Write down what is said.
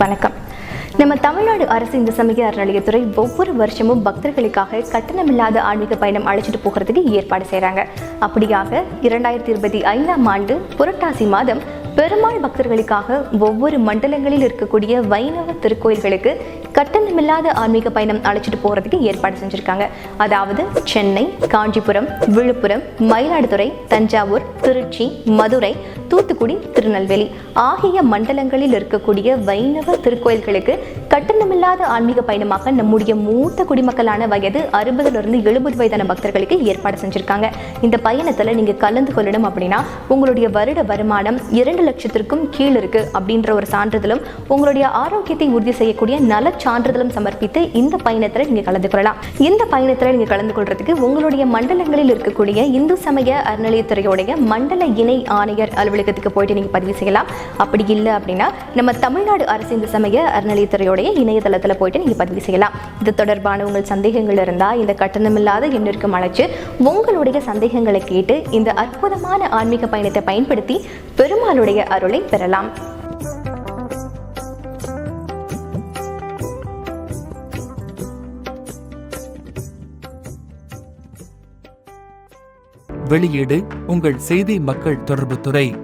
வணக்கம். நம்ம தமிழ்நாடு அரசு இந்த சமய அறநிலையத்துறை ஒவ்வொரு வருஷமும் பக்தர்களுக்காக கட்டணமில்லாத ஆன்மீக பயணம் அழைச்சிட்டு போகிறதுக்கு ஏற்பாடு செய்கிறாங்க அப்படியாக இரண்டாயிரத்தி இருபத்தி ஐந்தாம் ஆண்டு புரட்டாசி மாதம் பெருமாள் பக்தர்களுக்காக ஒவ்வொரு மண்டலங்களில் இருக்கக்கூடிய வைணவ திருக்கோயில்களுக்கு கட்டணமில்லாத ஆன்மீக பயணம் அழைச்சிட்டு போகிறதுக்கு ஏற்பாடு செஞ்சுருக்காங்க. அதாவது சென்னை காஞ்சிபுரம் விழுப்புரம் மயிலாடுதுறை தஞ்சாவூர் திருச்சி மதுரை தூத்துக்குடி திருநெல்வேலி. ஆகிய மண்டலங்களில் இருக்கக்கூடிய வைணவ திருக்கோயில்களுக்கு கட்டணமில்லாத ஆன்மீக பயணமாக நம்முடைய மூத்த குடிமக்களான வயது அறுபதுலேருந்து எழுபது வயதான பக்தர்களுக்கு ஏற்பாடு செஞ்சுருக்காங்க. இந்த பயணத்தில் நீங்கள் கலந்து கொள்ளணும் அப்படின்னா உங்களுடைய வருட வருமானம் இரண்டு லட்சத்திற்கும் கீழ் இருக்கு அப்படின்ற ஒரு சான்றிதழும் உங்களுடைய ஆரோக்கியத்தை உறுதி செய்யக்கூடிய நல சான்றிதழும் சமர்ப்பித்து இந்த பயணத்தில் நீங்கள் கலந்து கொள்ளலாம். இந்த பயணத்தில் நீங்கள் கலந்து கொள்றதுக்கு உங்களுடைய மண்டலங்களில் இருக்கக்கூடிய இந்து சமய அறநிலையத்துறையுடைய மண்டல இணை ஆணையர் அலுவலக அலுவலகத்துக்கு போயிட்டு நீங்கள் பதிவு செய்யலாம். அப்படி இல்லை அப்படின்னா நம்ம தமிழ்நாடு அரசு இந்த சமய அறநிலையத்துறையோடைய இணையதளத்தில் போயிட்டு நீங்கள் பதிவு செய்யலாம். இது தொடர்பான உங்கள் சந்தேகங்கள் இருந்தால் இந்த கட்டணமில்லாத எண்ணிற்கு அழைச்சு உங்களுடைய சந்தேகங்களை கேட்டு இந்த அற்புதமான ஆன்மீக பயணத்தை பயன்படுத்தி பெருமாளுடைய அருளை பெறலாம். வெளியீடு உங்கள் செய்தி மக்கள் தொடர்புத்துறை.